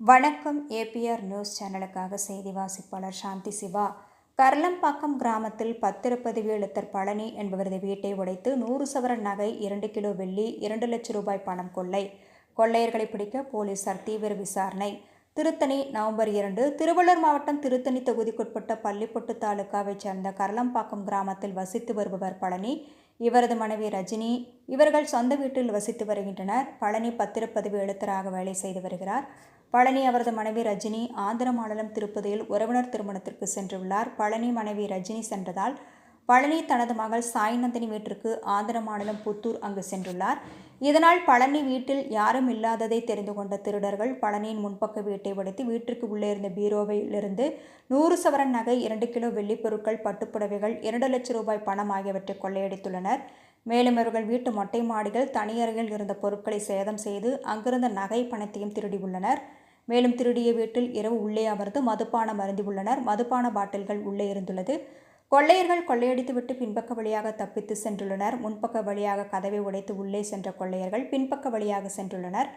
வணக்கம் APR news சேனலுக்காக செய்தி வாசிப்பாளர் சாந்தி சிவா. கர்லம்பாக்கம் கிராமத்தில் பத்திரப்பதிவு எழுத்தர் பழனி என்பவரது வீட்டை உடைத்து நூறு சவரன் நகை இரண்டு கிலோ வெள்ளி இரண்டு லட்சம் ரூபாய் பணம் கொள்ளை. கொள்ளையர்களை பிடிக்க போலீசார் தீவிர விசாரணை. திருத்தணி நவம்பர் இரண்டு திருவள்ளூர் மாவட்டம் திருத்தணி தொகுதிக்குட்பட்ட பள்ளிப்பட்டு தாலுகாவைச் சேர்ந்த கரலம்பாக்கம் கிராமத்தில் வசித்து வருபவர் பழனி. இவரது மனைவி ரஜினி. இவர்கள் சொந்த வீட்டில் வசித்து வருகின்றனர். பழனி பத்திரப்பதிவு எழுத்தராக வேலை செய்து வருகிறார். பழனி அவரது மனைவி ரஜினி ஆந்திர மாநிலம் திருப்பதியில் உறவினர் திருமணத்திற்கு சென்றுள்ளார். பழனி மனைவி ரஜினி சென்றதால் பழனி தனது மகள் சாய்நந்தினி வீட்டிற்கு ஆந்திர மாநிலம் புத்தூர் அங்கு சென்றுள்ளார். இதனால் பழனி வீட்டில் யாரும் இல்லாததை தெரிந்து கொண்ட திருடர்கள் பழனியின் முன்பக்க வீட்டை உடைத்து வீட்டிற்கு உள்ளே இருந்த பீரோவிலிருந்து நூறு சவரன் நகை இரண்டு கிலோ வெள்ளிப் பொருட்கள் பட்டுப்புடவைகள் இரண்டு லட்சம் ரூபாய் பணம் ஆகியவற்றை கொள்ளையடித்துள்ளனர். மேலும் இவர்கள் வீட்டு மொட்டை மாடிகள் தனியறையில் இருந்த பொருட்களை சேதம் செய்து அங்கிருந்த நகை பணத்தையும் திருடியுள்ளனர் மேலும் திருடிய வீட்டில் இரவு உள்ளே அமர்ந்து மதுபானம் அருந்தியுள்ளனர் மதுபான பாட்டில்கள் உள்ளே இருந்துள்ளது. கொள்ளையர்கள் கொள்ளையடித்துவிட்டு பின்பக்க வழியாக தப்பித்து சென்றுள்ளனர். முன்பக்க வழியாக கதவை உடைத்து உள்ளே சென்ற கொள்ளையர்கள் பின்பக்க வழியாக சென்றுள்ளனர்.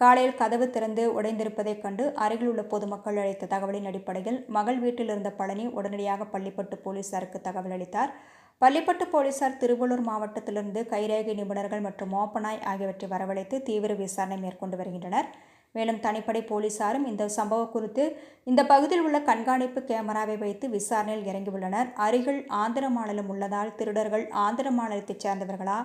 காலையில் கதவு திறந்து உடைந்திருப்பதைக் கண்டு அருகில் உள்ள பொதுமக்கள் அளித்த தகவலின் அடிப்படையில் மகள் வீட்டில் இருந்த பழனி உடனடியாக பள்ளிப்பட்டு போலீசாருக்கு தகவல் அளித்தார். பள்ளிப்பட்டு போலீசார் திருவள்ளூர் மாவட்டத்திலிருந்து கைரேகை நிபுணர்கள் மற்றும் மோப்பனாய் ஆகியவற்றை வரவழைத்து தீவிர விசாரணை மேற்கொண்டு வருகின்றனர். மேலும் தனிப்படை போலீசாரும் இந்த சம்பவம் குறித்து இந்த பகுதியில் உள்ள கண்காணிப்பு கேமராவை வைத்து விசாரணையில் இறங்கியுள்ளனர். அருகில் ஆந்திர மாநிலம் உள்ளதால் திருடர்கள் ஆந்திர மாநிலத்தைச் சேர்ந்தவர்களா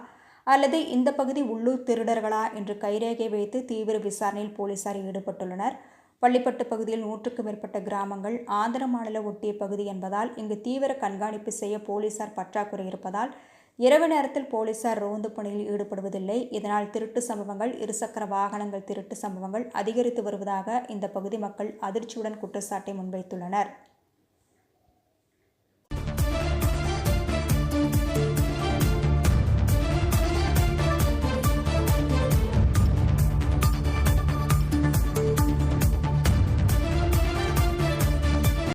அல்லது இந்த பகுதி உள்ளூர் திருடர்களா என்று கைரேகை வைத்து தீவிர விசாரணையில் போலீசார் ஈடுபட்டுள்ளனர். பள்ளிப்பட்டு பகுதியில் நூற்றுக்கும் மேற்பட்ட கிராமங்கள் ஆந்திர மாநில ஒட்டிய பகுதி என்பதால் இங்கு தீவிர கண்காணிப்பு செய்ய போலீசார் பற்றாக்குறை இருப்பதால் இரவு நேரத்தில் போலீசார் ரோந்து பணியில் ஈடுபடுவதில்லை. இதனால் திருட்டு சம்பவங்கள் இருசக்கர வாகனங்கள் திருட்டு சம்பவங்கள் அதிகரித்து வருவதாக இந்த பகுதி மக்கள் அதிர்ச்சியுடன் குற்றச்சாட்டை முன்வைத்துள்ளனர்.